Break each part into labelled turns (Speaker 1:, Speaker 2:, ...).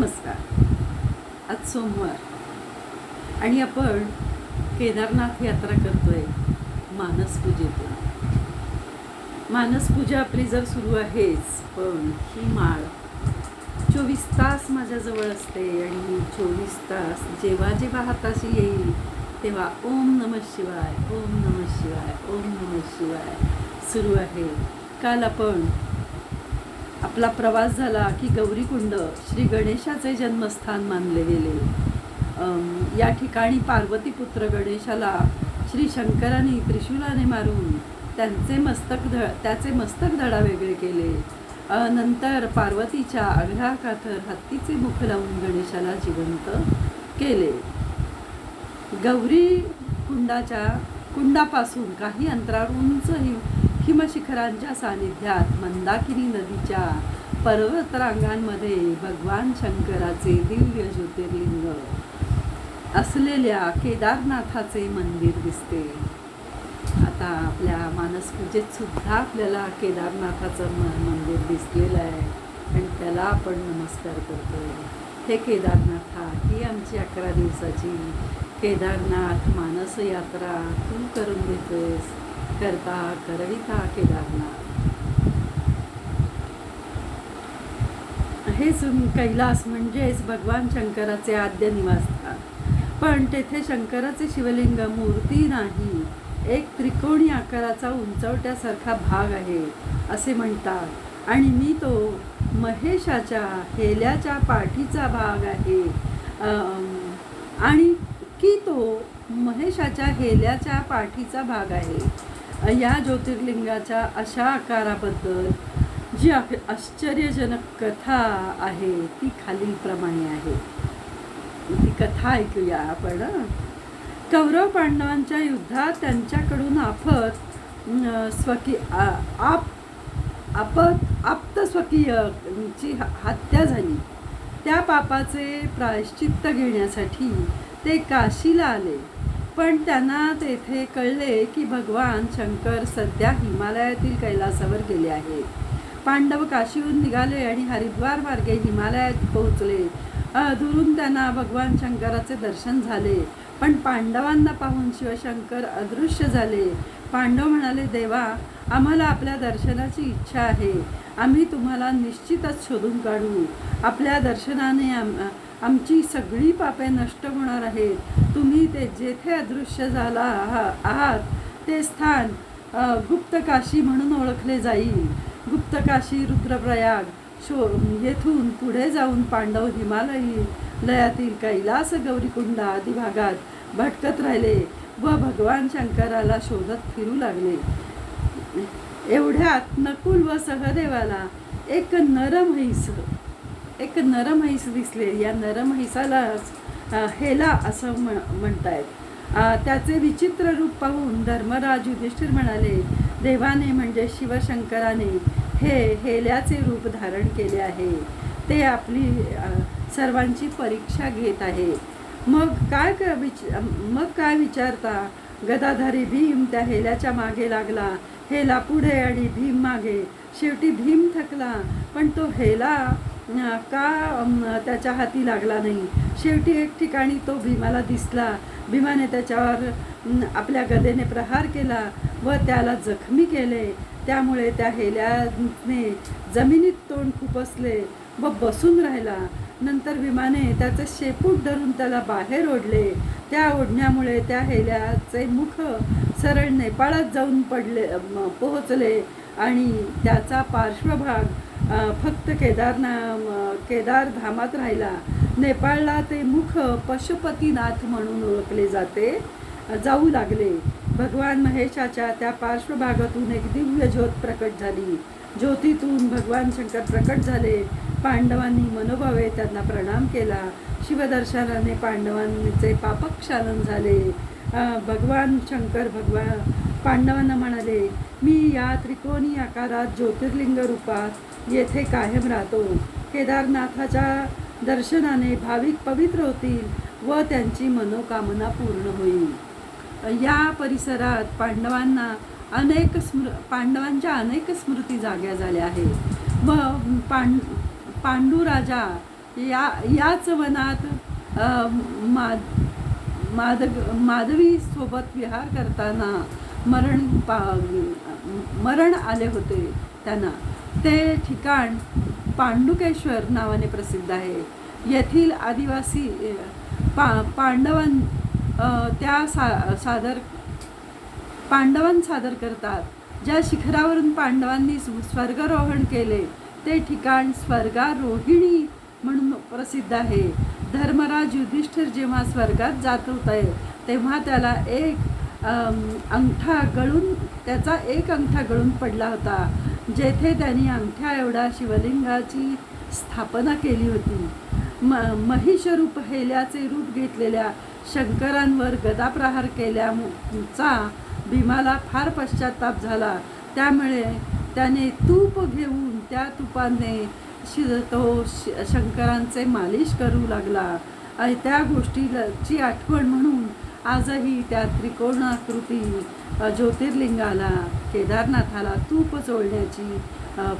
Speaker 1: नमस्कार. आज सोमवार. आणि आपण केदारनाथ यात्रा करतोय मानसपूजेतून मानसपूजा आपली जर सुरू आहेच पण ही माळ चोवीस तास माझ्याजवळ असते आणि मी चोवीस तास जेव्हा जेव्हा हाताशी येईल तेव्हा ओम नम शिवाय ओम नम शिवाय ओम नम शिवाय सुरू आहे. काल आपण आपला प्रवास झाला की गौरीकुंड श्री गणेशाचे जन्मस्थान मानले गेले. या ठिकाणी पार्वतीपुत्र गणेशाला श्री शंकराने त्रिशूलाने मारून त्यांचे मस्तक ध त्याचे मस्तक धडा वेगळे केले. नंतर पार्वतीच्या आग्रहाखातर हत्तीचे मुख लावून गणेशाला जिवंत केले. गौरी कुंडाच्या कुंडापासून काही अंतरावर उंच हिमशिखरांच्या सानिध्यात मंदाकिनी नदीच्या पर्वतरांगांमध्ये भगवान शंकराचे दिव्य ज्योतिर्लिंग असलेल्या केदारनाथाचे मंदिर दिसते. आता आपल्या मानसपूजेत सुद्धा आपल्याला केदारनाथाचं म मंदिर दिसलेलं आहे आणि त्याला आपण नमस्कार करतो हे केदारनाथा ही आमची अकरा दिवसाची. केदारनाथ मानस यात्रा तू करून देतोयस करता करविता केदारनाथ. हे कैलास म्हणजेच भगवान शंकराचे आद्य निवासस्थान. पण तेथे शंकराचे शिवलिंग मूर्ती नाही. एक त्रिकोणी आकाराचा उंचवट्यासारखा भाग आहे असे म्हणतात. आणि मी तो महेशाच्या हेल्याच्या पाठीचा भाग आहे. आणि की तो महेशाच्या हेल्याच्या पाठीचा भाग आहे? या ज्योतिर्लिंगाच्या अशा आकाराबद्दल जी आश्चर्यजनक कथा आहे ती खालीलप्रमाणे आहे. ती कथा ऐकूया आपण कौरव पांडवांच्या युद्धात त्यांच्याकडून आफत स्वकी आप आपत आप्त स्वकीयची ह- हत्या झाली. त्या पापाचे प्रायश्चित्त घेण्यासाठी ते काशीला आले. पण त्यांना तेथे कळले की भगवान शंकर सध्या हिमालयातील कैलासावर गेले आहेत. पांडव काशीहून निघाले आणि हरिद्वार मार्गे हिमालयात पोहोचले. अधुरून त्यांना भगवान शंकराचे दर्शन झाले. पण पांडवांना पाहून शिवशंकर अदृश्य झाले. पांडव म्हणाले देवा आम्हाला आपल्या दर्शनाची इच्छा आहे. आम्ही तुम्हाला निश्चितच शोधून काढू. आपल्या दर्शनाने आम आमची सगळी पापे नष्ट होणार आहेत. तुम्ही ते जेथे अदृश्य झाला आहात ते स्थान गुप्तकाशी म्हणून ओळखले जाईल. गुप्तकाशी रुद्रप्रयाग शो येथून पुढे जाऊन पांडव हिमालयी लयातील कैलास गौरीकुंड आदी भागात भटकत राहिले व भगवान शंकराला शोधत फिरू लागले. एवढ्यात नकुल व सहदेवाला एक नरम हैस एक नरमहिस दिसले. या नरमहिसालाच हेला असं म्हण म्हणतायत. त्याचे विचित्र रूप पाहून धर्मराज युधिष्ठिर म्हणाले देवाने म्हणजे शिवशंकराने हे हेल्याचे रूप धारण केले आहे. ते आपली सर्वांची परीक्षा घेत आहे. मग काय क- विच मग काय विचारता? गदाधारी भीम त्या हेल्याच्या मागे लागला. हेला पुढे आणि भीम मागे. शेवटी भीम थकला पण तो हेला का त्याच्या हाती लागला नाही. शेवटी एक ठिकाणी तो भीमाला दिसला. भीमाने त्याच्यावर आपल्या गदेने प्रहार केला व त्याला जखमी केले. त्यामुळे त्या हेल्याने जमिनीत तोंड खुपसले व बसून राहिला. नंतर विमाने त्याचे शेपूट धरून त्याला बाहेर ओढले. त्या ओढण्यामुळे त्या हेल्याचे मुख सरळ नेपाळात जाऊन पडले पोहोचले आणि त्याचा पार्श्वभाग फक्त केदारना केदारधामात राहिला. नेपाळला ते मुख पशुपतीनाथ म्हणून ओळखले जाते. जाऊ लागले. भगवान महेशाच्या त्या पार्श्वभागातून एक दिव्य ज्योत प्रकट झाली. ज्योतीतून भगवान शंकर प्रकट झाले. पांडवांनी मनोभावे त्यांना प्रणाम केला. शिवदर्शनाने पांडवांचे पापक्षालन झाले. भगवान शंकर भगवान पांडवांना म्हणाले मी या त्रिकोणी आकारात ज्योतिर्लिंग रूपात येथे कायम राहतो. केदारनाथाच्या दर्शनाने भाविक पवित्र होतील व त्यांची मनोकामना पूर्ण होईल. या परिसरात पांडवांना अनेक स्मृ पांडवांच्या अनेक स्मृती जाग्या झाल्या आहेत. व पांड पांडू राजा या याच वनात माद मा मादग माधवी विहार करताना मरण पा मरण आले होते त्यांना. ते ठिकाण पांडुकेश्वर नावाने प्रसिद्ध आहे. येथील आदिवासी पा पांडवां त्या सा सादर पांडवां सादर करतात. ज्या शिखरावरून पांडवांनी स्व- स्वर्गारोहण केले ते ठिकाण स्वर्गारोहिणी म्हणून प्रसिद्ध आहे. धर्मराज युधिष्ठिर जेव्हा स्वर्गात जात होते तेव्हा त्याला एक अंगठा गळून त्याचा एक अंगठा गळून पडला होता जेथे त्यांनी अंगठ्या एवढा शिवलिंगाची स्थापना केली होती. म महिषरूप हेल्याचे रूप घेतलेल्या शंकरांवर गदाप्रहार केल्याचा भीमाला फार पश्चाताप झाला. त्यामुळे त्याने तूप घेऊन त्या तुपाने शि तो श- शंकरांचे मालिश करू लागला. आणि त्या गोष्टीची आठवण म्हणून आजही त्या त्रिकोणाकृती ज्योतिर्लिंगाला केदारनाथाला तूप चोळण्याची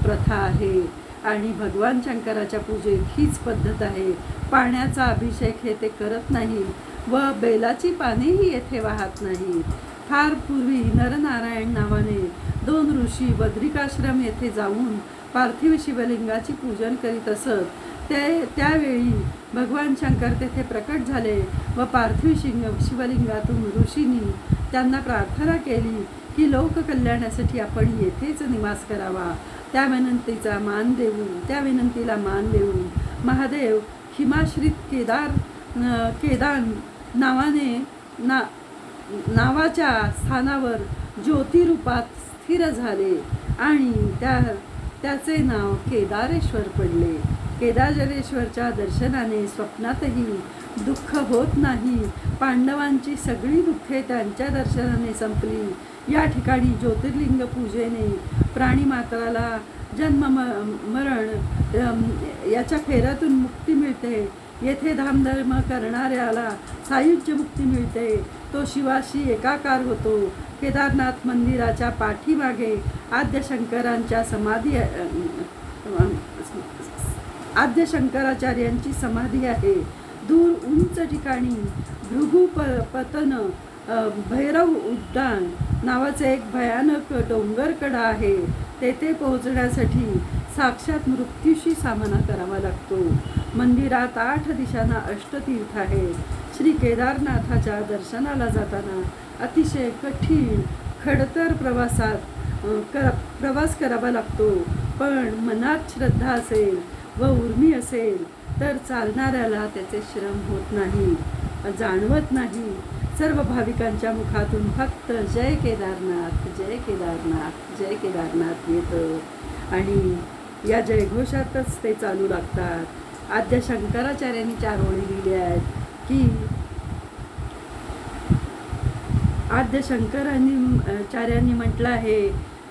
Speaker 1: प्रथा आहे. आणि भगवान शंकराच्या पूजेत हीच पद्धत आहे. पाण्याचा अभिषेक हे ते करत नाही व बेलाची पानेही येथे वाहत नाही. फार पूर्वी नरनारायण नावाने दोन ऋषी बद्रिकाश्रम येथे जाऊन पार्थिव शिवलिंगाची पूजन करीत असत. ते त्यावेळी भगवान शंकर तेथे प्रकट झाले व पार्थिव शिंग शिवलिंगातून ऋषींनी त्यांना प्रार्थना केली की लोककल्याणासाठी आपण येथेच निवास करावा. त्या विनंतीचा मान देऊन त्या विनंतीला मान देऊन महादेव हिमाश्रित केदार केदान केदार नावाने ना नावाच्या स्थानावर ज्योतिरूपात स्थिर झाले आणि त्या त्याचे नाव केदारेश्वर पडले. केदारजलेश्वरच्या दर्शनाने स्वप्नातही दुःख होत नाही. पांडवांची सगळी दुःखे त्यांच्या दर्शनाने संपली. या ठिकाणी ज्योतिर्लिंग पूजेने प्राणीमात्राला जन्म म- मरण याच्या फेऱ्यातून मुक्ती मिळते. येथे धामधर्म करणाऱ्याला सायुज्य मुक्ती मिळते. तो शिवाशी एकाकार होतो. केदारनाथ मंदिराच्या पाठीमागे आद्यशंकरांच्या समाधी आद्य शंकराचार्यांची समाधी आहे. दूर उंच ठिकाणी भृगू प पतन भैरव उड्डाण नावाचे एक भयानक डोंगरकडा आहे. तेथे पोहोचण्यासाठी साक्षात मृत्यूशी सामना करावा लागतो. मंदिरात आठ दिशांना अष्टतीर्थ आहेत. श्री केदारनाथाच्या दर्शनाला जाताना अतिशय कठीण खडतर प्रवासात कर प्रवास करावा लागतो. पण मनात श्रद्धा असेल व उर्मी असेल तर चालणाऱ्याला त्याचे श्रम होत नाही जाणवत नाही. सर्व भाविकांच्या मुखातून फक्त जय केदारनाथ जय केदारनाथ जय केदारनाथ येतं. आणि या जयघोषातच ते चालू लागतात आद्य शंकराचार्यांनी चार ओळी लिहिल्या आहेत की आद्य शंकरांनी चार्यांनी म्हटलं आहे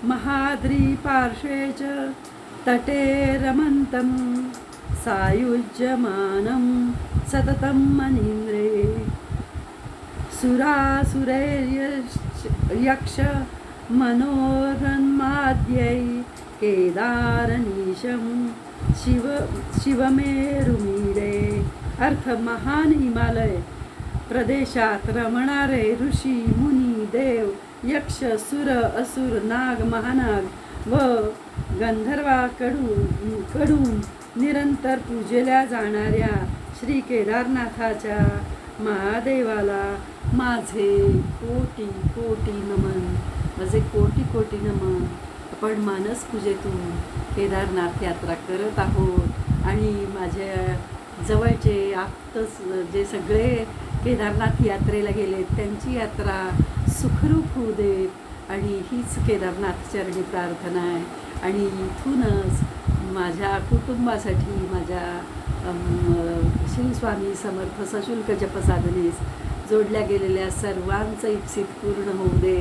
Speaker 1: महाद्री पार्श्वेच तटे रमन्तं सायुज्यमानं सततं मनीन्द्रे। सुरासुरैर्यक्ष मनोरन्माद्यै केदारनीशं शिव शिवमेरुमीरे अर्थ महान हिमालय प्रदेशात रमणारे ऋषी मुनी देव यक्ष सुर असुर नाग महानाग व गंधर्वाकडून कडून निरंतर पूजेल्या जाणाऱ्या श्री केदारनाथाच्या महादेवाला माझे कोटी कोटी नमन माझे कोटी कोटी नमन. आपण मानस पूजेतून केदारनाथ यात्रा करत आहोत. आणि माझ्या जवळचे आत्ताच जे सगळे केदारनाथ यात्रेला गेलेत त्यांची यात्रा सुखरूप होऊ देत. आणि हीच केदारनाथ चरणी प्रार्थना आहे. आणि इथूनच माझ्या कुटुंबासाठी माझ्या शिवस्वामी समर्थ सशुल्क जपसाधनेस जोडल्या गेलेल्या सर्वांचं इप्सित पूर्ण होऊ दे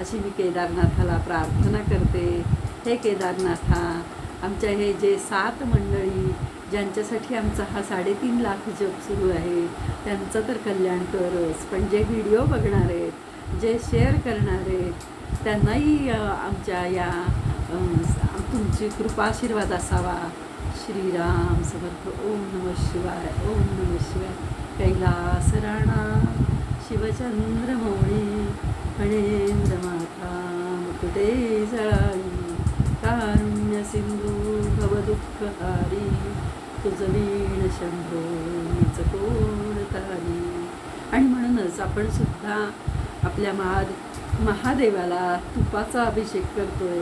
Speaker 1: अशी मी केदारनाथाला प्रार्थना करते. हे केदारनाथा आमच्या हे जे सात मंडळी ज्यांच्यासाठी आमचा हा साडेतीन लाख जप सुरू आहे त्यांचं तर कल्याण करच. पण जे व्हिडिओ बघणार आहेत जे शेअर करणार आहेत त्यांनाही आमच्या या तुमची कृपा आशीर्वाद असावा. श्रीराम समर्थ. ओम नम शिवाय ओम नम शिवाय. कैलास राणा शिवचंद्र मौळी फणेंद्र माता मुकुटे जळाई कारुण्य सिंधू भवदुःखहारी तुझं वीण शंभो मीच कोण तारी आणि म्हणूनच आपण सुद्धा आपल्या महा महादेवाला तुपाचा अभिषेक करतोय.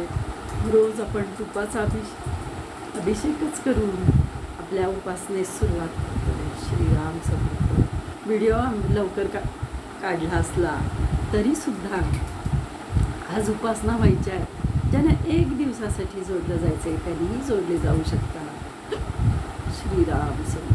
Speaker 1: रोज आपण तुपाचा अभिषेक अभिषेकच करून आपल्या उपासनेस सुरुवात करतोय. श्रीराम समर्थ. व्हिडिओ लवकर का काढला असला तरीसुद्धा आज उपासना व्हायच्या आहे ज्यांना एक दिवसासाठी जोडलं जायचं आहे त्यांनीही जोडले जाऊ शकता श्रीराम समर्थ.